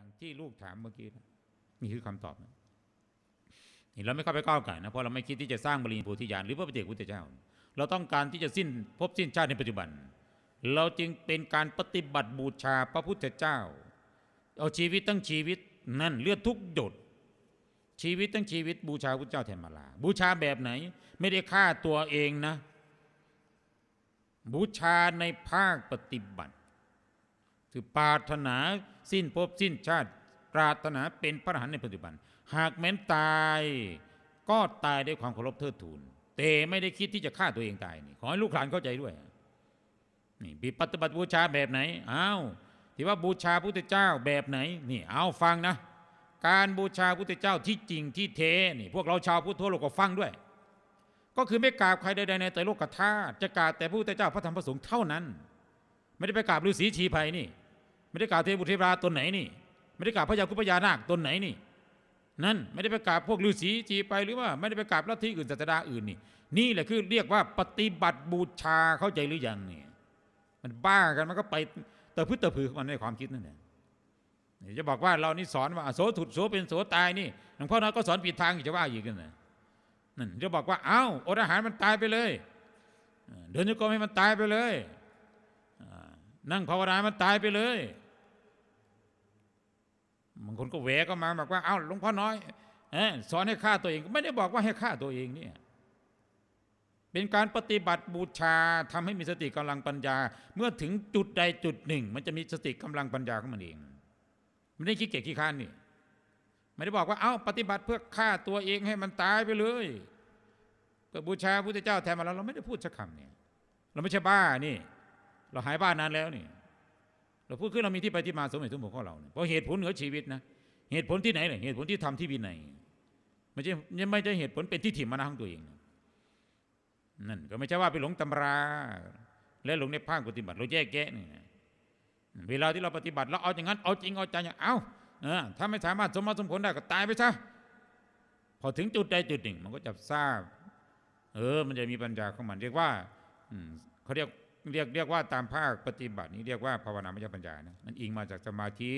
อย่างที่ลูกถามเมื่อกี้นะนี่คือคำตอบนะนี่เราไม่เข้าไปก้าวไก่นะเพราะเราไม่คิดที่จะสร้างบริญโพธิญาณหรือพระปฏิเจกพุทธเจ้า เราต้องการที่จะสิ้นภพสิ้นชาติในปัจจุบัน เราจึงเป็นการปฏิบัติบูชาพระพุทธเจ้า เอาชีวิตตั้งชีวิตนั่นเลือดทุกหยดชีวิตตั้งชีวิตบูชาพระเจ้าแทนมาลา บูชาแบบไหน ไม่ได้ฆ่าตัวเองนะ บูชาในภาคปฏิบัติ คือปรารถนาสิ้นภพสิ้นชาติ ปรารถนาเป็นพระอรหันต์ในปัจจุบัน หากแม้นตาย ก็ตายด้วยความเคารพเทิดทูนแต่ไม่ได้คิดที่จะฆ่าตัวเองตายนี่ขอให้ลูกหลานเข้าใจด้วยนี่ปีปฏิบัติบูชาแบบไหนอ้าวที่ว่าบูชาพระพุทธเจ้าแบบไหนนี่เอาฟังนะ การบูชาพระพุทธเจ้าที่จริงที่เทนี่พวกเราชาวพุทธทั่วโลกก็ฟังด้วย ก็คือไม่กราบใครใดๆในไตรโลกธาตุจะกราบแต่พระพุทธเจ้าพระธรรมพระสงฆ์เท่านั้น ไม่ได้ไปกราบฤาษีชีไพรนี่ ไม่ได้กราบเทพบุตรเทพราตนไหนนี่ ไม่ได้กราบพระยาคุปยานาคตนไหนนี่ นั่นไม่ได้ไปกราบพวกฤาษีชีไปหรือว่าไม่ได้ไปกราบลัทธิอื่นศาสดาอื่นนี่ นี่แหละคือเรียกว่าปฏิบัติบูชาเข้าใจหรือยังนี่มันบ้ากันมันก็ไปเตะพื้นเตะผือมันในความคิดนั่นแหละจะบอกว่าเรานี่สอนว่าโสถุดโสเป็นโสตายนี่หลวงพ่อน้อยก็สอนผิดทางอีกจะว่าอีกกันนะนั่นจะบอกว่าเอ้าอดอาหารมันตายไปเลย เดินโยกมให้มันตายไปเลยนั่งภาวนามันตายไปเลยางคนก็แหวก็มาบอกว่าเอ้าหลวงพ่อน้อยอสอนให้ฆ่าตัวเองไม่ได้บอกว่าให้ฆ่าตัวเองเนี่ยเป็นการปฏิบัติบูชาทำให้มีสติกำลังปัญญา เมื่อถึงจุดใดจุดหนึ่ง มันจะมีสติกำลังปัญญาของมันเองไม่ได้ขี้เกียจขี้ค้านนี่ไม่ได้บอกว่าเอ้าปฏิบัติเพื่อฆ่าตัวเองให้มันตายไปเลยเพื่อบูชาพระพุทธเจ้าแทนมาแล้วเราไม่ได้พูดสักคำเนี่ยเราไม่ใช่บ้านี่ เราหายบ้านนานแล้วนี่ เราพูดขึ้นเรามีที่ไปที่มาสมเหตุสมผลของเราเนี่ยเพราะเหตุผลเหนือชีวิตนะเหตุผลที่ไหนเนี่ยเหตุผลที่ทำที่วินัยไม่ใช่ไม่ใช่เหตุผลเป็นที่ถิ่มมานะของตัวเองนั่นก็ไม่ใช่ว่าไปหลงตำรา และหลงในภาคปฏิบัติ เราแยกแยะนี่เวลาที่เราปฏิบัติเราเอาอย่างนั้นเอาจริงเอาจังอย่างเอาเออถ้าไม่สามารถสมมาสมผลได้ก็ตายไปซะพอถึงจุดใดจุดหนึ่ง มันก็จะทราบ เออ มันจะมีปัญญาของมันเรียกว่าอืมเขาเรียก เรียกเรียกว่าตามภาคปฏิบัตินี้เรียกว่าภาวนาไม่ใช่ปัญญานะมันอิงมาจากสมาธิ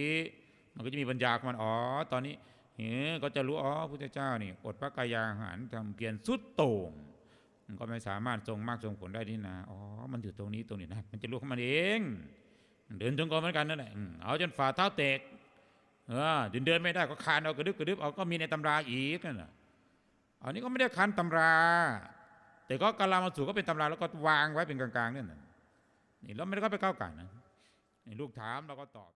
มันก็จะมีปัญญาของมันอ๋อตอนนี้เฮ้ก็จะรู้อ๋อพุทธเจ้านี่อดพระกายอาหารทำเพียรสุดโต่งมันก็ไม่สามารถทรงมากทรงผลได้นี่นะอ๋อมันอยู่ตรงนี้ตรงนี้นะมันจะรู้ของมันเอง เดินจงกรมเหมือนกันนั่นแหละเอาจนฝ่าเท้าเตกเออเดินเดินไม่ได้ก็คานเอากระดึบกระดึบเอาก็มีในตำราอีกนั่นน่ะอันนี้ก็ไม่ได้คานตำรา แต่ก็กาลามาสูก็เป็นตำราแล้วก็วางไว้เป็นกลางๆเนี่ยนะ นี่เราไม่ได้ก็ไปก้าวไก่นะลูกถามเราก็ตอบ